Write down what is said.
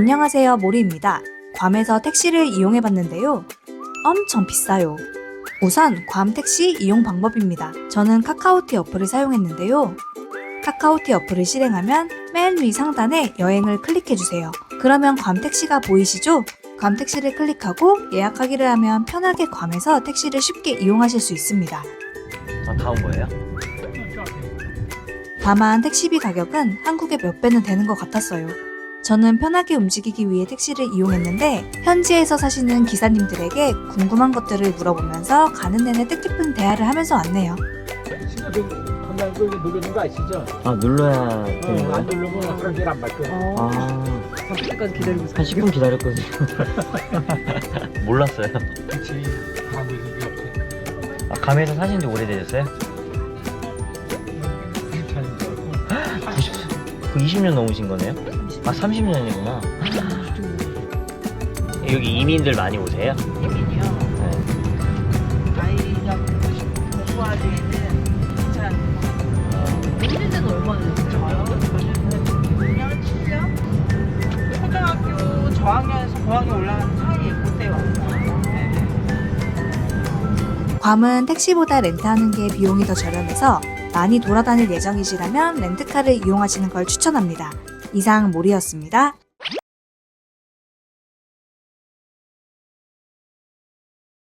안녕하세요, 모리입니다. 괌에서 택시를 이용해 봤는데요. 엄청 비싸요. 우선 괌 택시 이용 방법입니다. 저는 카카오티 어플을 사용했는데요. 카카오티 어플을 실행하면 맨 위 상단에 여행을 클릭해 주세요. 그러면 괌 택시가 보이시죠? 괌 택시를 클릭하고 예약하기를 하면 편하게 괌에서 택시를 쉽게 이용하실 수 있습니다. 아, 다음 거예요? 다만 택시비 가격은 한국의 몇 배는 되는 것 같았어요. 저는 편하게 움직이기 위해 택시를 이용했는데 현지에서 사시는 기사님들에게 궁금한 것들을 물어보면서 가는 내내 뜻깊은 대화를 하면서 왔네요. 신호등 건너는 거 이거 누르는 거 아시죠? 아, 눌러야 어, 되는 안 거예요? 누르면 그런 길안 밟혀. 아, 때까지 기다리고 있어. 한 10분 기다렸거든요. 몰랐어요. 그치. 가고 있는 게 없어. 아, 감에서 사신 지 오래되셨어요? 그 20년 넘으신 거네요? 아, 30년이구나. 여기 이민들 많이 오세요? 이민이요. 네. 아이가 공부하기에는 괜찮은 힘들 때는 얼마나 됐어요? 6년, 7년? 초등학교 저학년에서 고학년 올라가는 사이에 그때 왔어요. 네. 괌은 택시보다 렌트하는 게 비용이 더 저렴해서 많이 돌아다닐 예정이시라면 렌트카를 이용하시는 걸 추천합니다. 이상 모리였습니다.